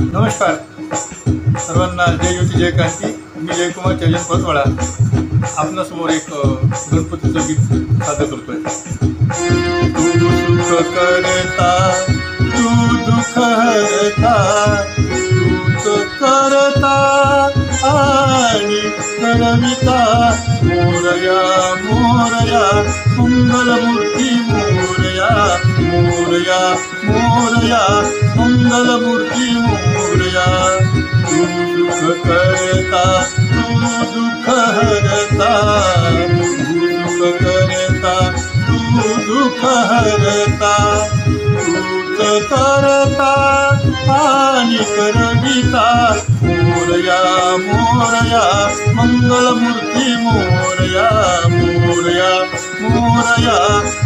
नमस्कार. सर्वांना जय ज्योती जय क्रांती मी जयकुमार चैलन पतवाडा. आपणासमोर एक गणपतीचं गीत सादर करतोय. तू सुख करता तू दुःख हरता करता आणि मोरया मोरया मंगलमूर्ती मोरया मोरया मोरया मंगलमूर्ती मोरया करता तू दुःख हरता तू सुख करता तू दुःख हरता तूच करता आणि करविता मोरया मोरया मंगलमूर्ती मोरया मोरया मोरया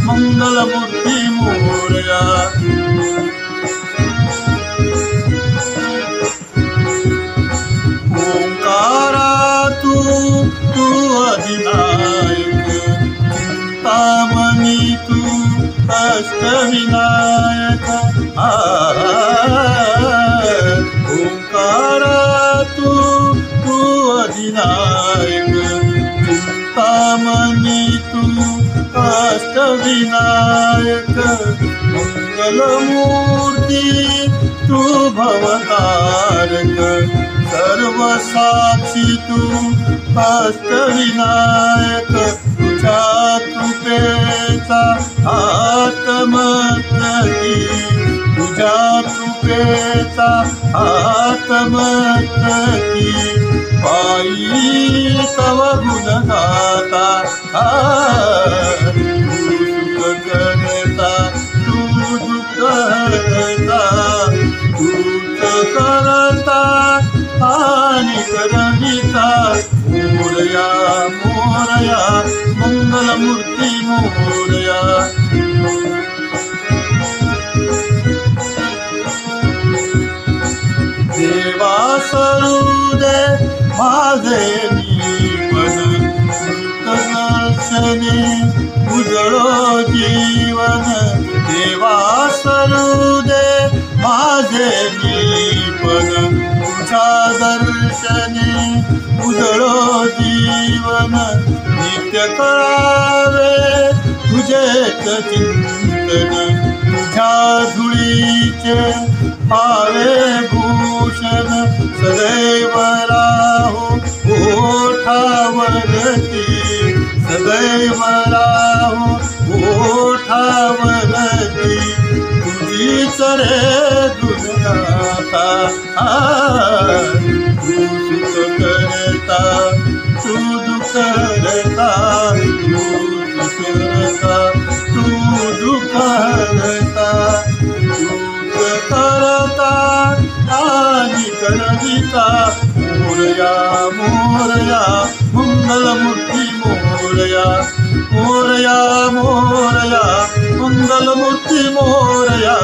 मंगलमूर्ती मोरया. चिंतामणी तू अष्टविनायक आ, ओंकारा तू तू अधिनायक चिंतामणी तू अष्टविनायक मंगलमूर्ती तू भवतारक. सर्वसाक्षी तु तू अष्टविनायक तुझ्या आत्मतकी पायी तव गुणगाता. तू करता तू दुःख तूच करता आणि करविता मोरया मोरया मंगलमूर्ती मोर. देवा सरुदे माझे दर्शने उजळो जीवन. देवा सरुदे माझे पण तुझ्या दर्शने उजळो जीवन. नित्य करावे तुझेच चिंतन. तुझ्या धुळीचे पावे भूषण. सदैव राहो ओठावरती सदैव राहो ओठावरती तुझी रे दुर्गाता तू सुख करता तू दुःख मोरया मोरया मंगलमूर्ती मोरया। मोरया मोरया मंगलमूर्ती मोरया।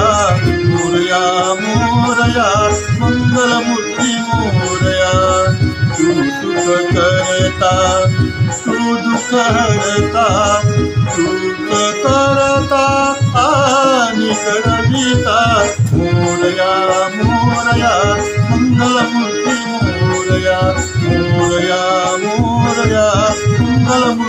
मोरया मोरया मंगलमूर्ती मोरया। तू सुख करता तू दुःख हरता सुख करता आणि करविता। मोरया मोरया मंगलमूर्ती मंगलमूर्ती